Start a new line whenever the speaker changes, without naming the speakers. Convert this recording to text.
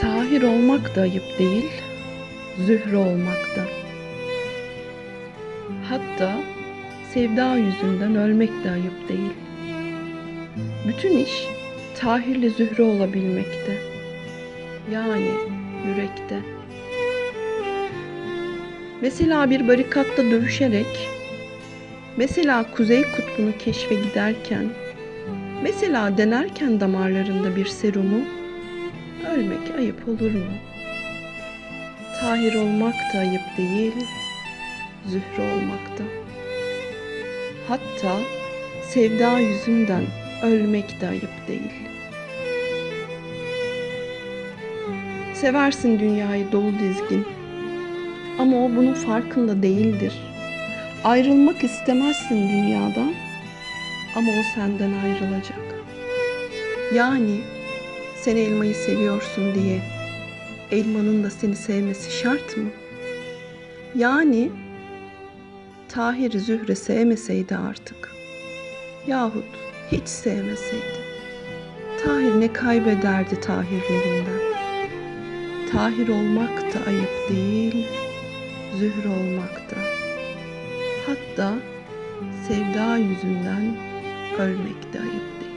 Tahir olmak da ayıp değil, zühre olmak da. Hatta sevda yüzünden ölmek de ayıp değil. Bütün iş Tahir'le zühre olabilmekte. Yani yürekte. Mesela bir barikatta dövüşerek, mesela kuzey kutbunu keşfe giderken, mesela denerken damarlarında bir serumu, ölmek ayıp olur mu? Tahir olmak da ayıp değil, zühre olmak da. Hatta sevda yüzünden ölmek de ayıp değil. Seversin dünyayı dolu dizgin. Ama o bunun farkında değildir. Ayrılmak istemezsin dünyadan ama o senden ayrılacak. Yani sen elmayı seviyorsun diye elmanın da seni sevmesi şart mı? Yani Tahir Zühre sevmeseydi artık yahut hiç sevmeseydi Tahir ne kaybederdi Tahirlerinden? Tahir olmak da ayıp değil, Zühre olmak da. Hatta sevda yüzünden ölmek de ayıp.